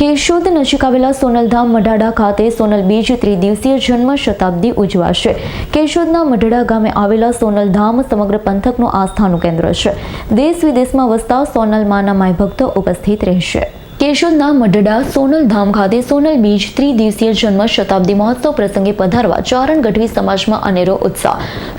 કેશોદ નજીક આવેલા સોનલધામ મઢાડા ખાતે સોનલ બીજ ત્રિદિવસીય જન્મ શતાબ્દી ઉજવાશે. કેશોદના મઢડા ગામે આવેલા સોનલધામ સમગ્ર પંથકનું આસ્થાનું કેન્દ્ર છે. દેશ વિદેશમાં વસતા સોનલ માના માય ભક્તો ઉપસ્થિત રહેશે. કેશોદના મઢડા સોનલ ધામ ખાતે સોનલ બીજ ત્રિદિવસીય જન્મ શતાબ્દી મહોત્સવ પ્રસંગે પધારવા ચારણ ગઢવી સમાજમાં અનેરો ઉત્સાહ.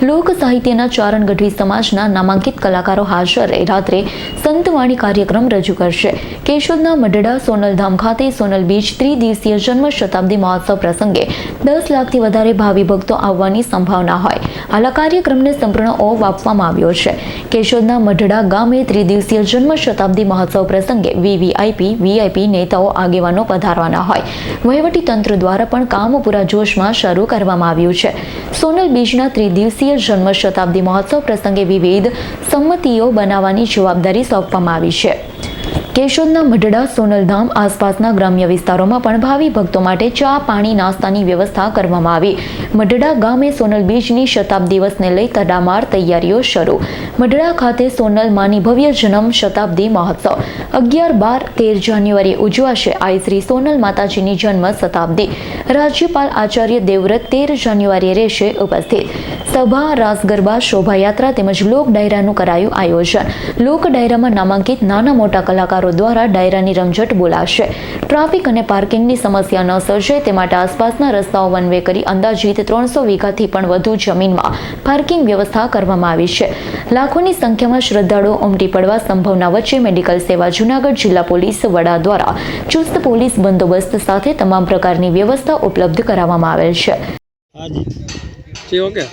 લોક સાહિત્યના ચારણ ગઢવી સમાજના નામાંકિત કલાકારો હાજર રાત્રે સંતવાણી કાર્યક્રમ રજૂ કરશે. કેશોદના મઢડા સોનલ ધામ ખાતે સોનલ બીજ ત્રિદિવસીય જન્મ શતાબ્દી મહોત્સવ પ્રસંગે દસ લાખથી વધારે ભાવિ ભક્તો આવવાની સંભાવના હોય. હાલ કાર્યક્રમને સંપૂર્ણ ઓપ આપવામાં આવ્યો છે. કેશોદના મઢડા ગામે ત્રિદિવસીય જન્મ શતાબ્દી મહોત્સવ પ્રસંગે વીવીઆઈપી, વીઆઈપી નેતાઓ આગેવાનો પધારવાના હોય. વહીવટી તંત્ર દ્વારા પણ કામ પૂરા જોશમાં શરૂ કરવામાં આવ્યું છે. સોનલ બીજના ત્રિદિવસીય જન્મ શતાબ્દી મહોત્સવ પ્રસંગે વિવિધ સંમતિઓ બનાવવાની જવાબદારી સોંપવામાં આવી છે. કેશોદના મઢડા, સોનલધામ આસપાસના ગ્રામ્ય વિસ્તારોમાં પણ ભાવિ ભક્તો માટે ચા, પાણી, નાસ્તાની વ્યવસ્થા કરવામાં આવી. મઢડા ગામે સોનલ બીજની શતાબ્દી દિવસને લઈ તડામાર તૈયારીઓ શરૂ. મઢડા ખાતે સોનલ માની ભવ્ય જન્મ શતાબ્દી મહોત્સવ. અગિયાર બાર તેર જાન્યુઆરીએ ઉજવાશે. આઈ શ્રી સોનલ માતાજીની જન્મ શતાબ્દી. રાજ્યપાલ આચાર્ય દેવવ્રત તેર જાન્યુઆરીએ રહેશે ઉપસ્થિત. સભા રાસ ગરબા શોભાયાત્રા તેમજ લોક ડાયરાનું કરાયું આયોજન. લોક ડાયરામાં નામાંકિત નાના મોટા કલાકારો દ્વારા ડાયરાની રમઝટ બોલાશે. ટ્રાફિક અને પાર્કિંગની સમસ્યા ન સર્જાય તે માટે આસપાસના રસ્તાઓ વન વે કરી અંદાજિત ત્રણસો વીઘાથી પણ વધુ જમીનમાં પાર્કિંગ વ્યવસ્થા કરવામાં આવી છે. લાખોની સંખ્યામાં શ્રદ્ધાળુઓ ઉમટી પડવા સંભાવના વચ્ચે મેડિકલ સેવા જૂનાગઢ જિલ્લા પોલીસ વડા દ્વારા ચુસ્ત પોલીસ બંદોબસ્ત સાથે તમામ પ્રકારની વ્યવસ્થા ઉપલબ્ધ કરાવવામાં આવેલ છે. ઓકે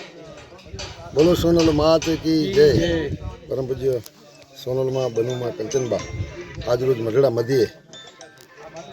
બોલો સોનલ માત કી જય. પરમ પૂજ્ય સોનલમાં બનુમાં કંચનબા. આજરોજ મઢડા મધ્યે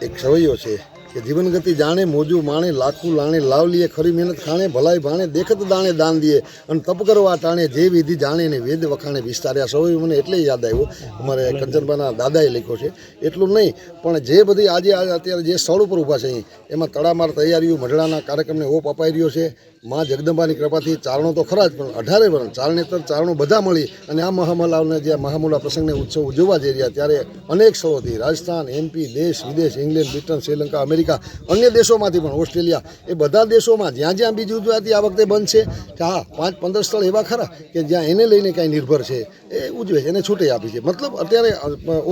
એક સવૈયો છે. કે જીવન ગતિ જાણે, મોજું માણે, લાખું લાણે લાવ લીએ ખરી મહેનત ખાણે, ભલાઈ ભાણે, દેખત દાણે દાન દીએ અને તપ કરવા ટાણે જે વિધિ જાણે ને વેદ વખાણે વિસ્તાર્યા. સૌ મને એટલે યાદ આવ્યો. અમારે કંચનબાના દાદાએ લખ્યો છે, એટલું નહીં, પણ જે બધી આજે અત્યારે જે સ્થળ ઉપર ઊભા છે એમાં તડામાર તૈયારીઓ, મઢડાના કાર્યક્રમને ઓપ અપાઈ રહ્યો છે. માં જગદંબાની કૃપાથી ચારણો તો ખરા જ, પણ અઢારે વર્ણ ચારણેતર ચારણો બધા મળી અને આ મહામલાઓને જે મહામુલા પ્રસંગને ઉત્સવ ઉજવવા જઈ રહ્યા, ત્યારે અનેક સ્થળોથી રાજસ્થાન એમપી દેશ વિદેશ, ઇંગ્લેન્ડ, બ્રિટન, શ્રીલંકા, અમેરિકા અન્ય દેશોમાંથી પણ, ઓસ્ટ્રેલિયા, એ બધા દેશોમાં જ્યાં જ્યાં બીજી ઉજવાતી આ વખતે બંધ છે, કે હા, પાંચ, પંદર સ્થળ એવા ખરા કે જ્યાં એને લઈને કાંઈ નિર્ભર છે, એ ઉજવે એને છૂટે આપી છે. મતલબ અત્યારે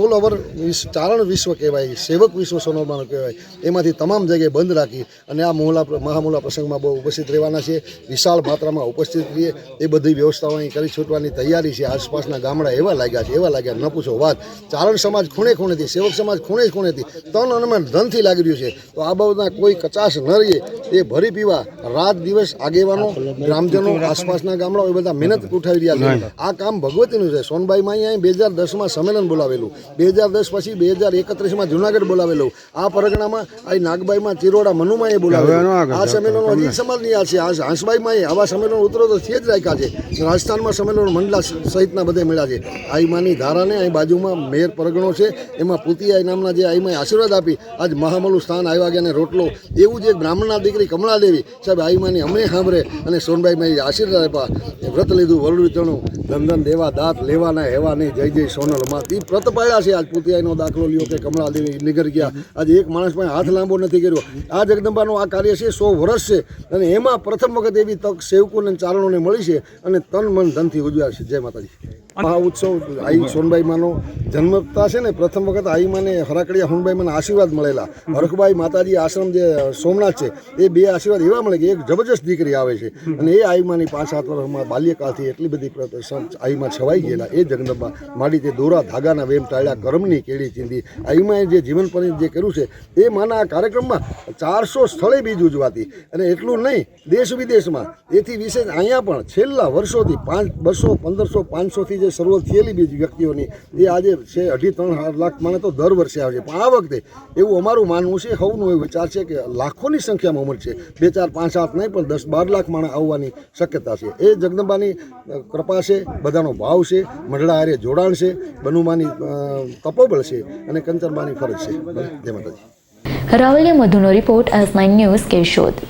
ઓલ ઓવર ચારણ વિશ્વ કહેવાય, સેવક વિશ્વ સોનલમાનો કહેવાય, એમાંથી તમામ જગ્યાએ બંધ રાખી અને આ મોહલા મહામોલા પ્રસંગમાં બહુ ઉપસ્થિત રહેવાના છે, વિશાળ માત્રામાં ઉપસ્થિત રહીએ, એ બધી વ્યવસ્થાઓ અહીં કરી છૂટવાની તૈયારી છે, આસપાસના ગામડા એવા લાગ્યા છે, એવા લાગ્યા, ન પૂછો વાત. ચારણ સમાજ ખૂણે ખૂણેથી, સેવક સમાજ ખૂણે ખૂણેથી, તન અને ધનથી લાગી રહ્યું છે. તો આ બાબતના કોઈ કચાશ ન રહીએ એ ભરી પીવા રાત દિવસ આગેવાનો ગ્રામજનો આસપાસના ગામડાઓ એ બધા મહેનત ઉઠાવી રહ્યા છે. આ કામ ભગવતીનું છે. સોનબાઈમાં અહીંયા બે હજાર દસમાં સંમેલન બોલાવેલું. બે હજાર દસ પછી બે હજાર એકત્રીસમાં જુનાગઢ બોલાવેલું. આ પરગણામાં આ નાગબાઈમાં ચિરોડા મનુમાએ બોલાવેલું. આ સંમેલનો હજી સમાજની આ છે. આ હાંસબાઈમાં આવા સંમેલનો ઉતરો તો છે જ રાખ્યા છે. રાજસ્થાનમાં સંમેલનો મંડલા સહિતના બધે મળ્યા છે. આઈમાની ધારાને અહીં બાજુમાં મેયર પરગણો છે. એમાં પુતિયાઈ નામના જે આઈમાએ આશીર્વાદ આપી આજ મહામલું સ્થાન આવ્યા ગયા રોટલો, એવું જ એક બ્રાહ્મણના દીકરી કમળાદેવી. સાહેબ આઈમાની અમને સાંભળે અને સોનબાઈમાં એ આશીર્વાદ આપ્યા. વ્રત લીધું વરડું ચણું ધંધન દેવા, દાંત લેવાના, હેવા નહીં, જય જય સોનલમાં એ વ્રત પાડ્યા છે આજ પુતિયાઈનો દાખલો લ્યો કે કમળાદેવી નિગર ગયા. આજે એક માણસ પણ હાથ લાંબો નથી કર્યો. આ જગદંબાનું આ કાર્ય છે, સો વર્ષ છે અને એમાં પ્રથમ વખત એવી તક સેવકોને ચારણોને મળી છે અને તન મન ધનથી ઉજવ્યા છે. જય માતાજી. મહા ઉત્સવ આઈ સોનબાઈ માનો જન્મતા છે ને પ્રથમ વખત આઈ માને હરાકડિયા સોનભાઈ મને આશીર્વાદ મળેલા. હરખબાઈ માતાજી આશ્રમ જે સોમનાથ છે, એ બે આશીર્વાદ એવા મળે કે એક જબરજસ્ત દીકરી આવે છે. અને એ આઈમાની પાંચ સાત વર્ષમાં બાલ્યકાળથી એટલી બધી આઈમાં છવાઈ ગયેલા એ જગદંબા માડી તે દોરા ધાગાના વેમ ટાળ્યા, કરમની કેળી ચીંધી. આઈમાએ જે જીવન પર જે કર્યું છે, એ માના આ કાર્યક્રમમાં ચારસો સ્થળે બીજ ઉજવાતી. અને એટલું નહીં, દેશ વિદેશમાં. એથી વિશેષ અહીંયા પણ છેલ્લા વર્ષોથી પાંચ, બસો, પંદરસો, પાંચસોથી જે શરૂઆત થયેલી બીજ વ્યક્તિઓની, એ આજે છે અઢી, ત્રણ લાખ માને તો દર વર્ષે આવે છે. પણ આ વખતે એવું અમારું માનવું છે સૌનું એ વિચાર છે કે લાખોની સંખ્યામાં ઉંમર છે. બે ચાર, પાંચ, સાત નહીં, પણ દસ, બાર લાખ માણસ આવવાની શક્યતા છે. એ જગદંબાની કૃપા છે, બધાનો ભાવ છે, મંડળા આર્ય જોડાણ છે, બનુમાની તપોબળ છે અને કંચનબાની ફરજ છે. જય માતાજી. Ravaliya મધુનો report S nine news Keshod.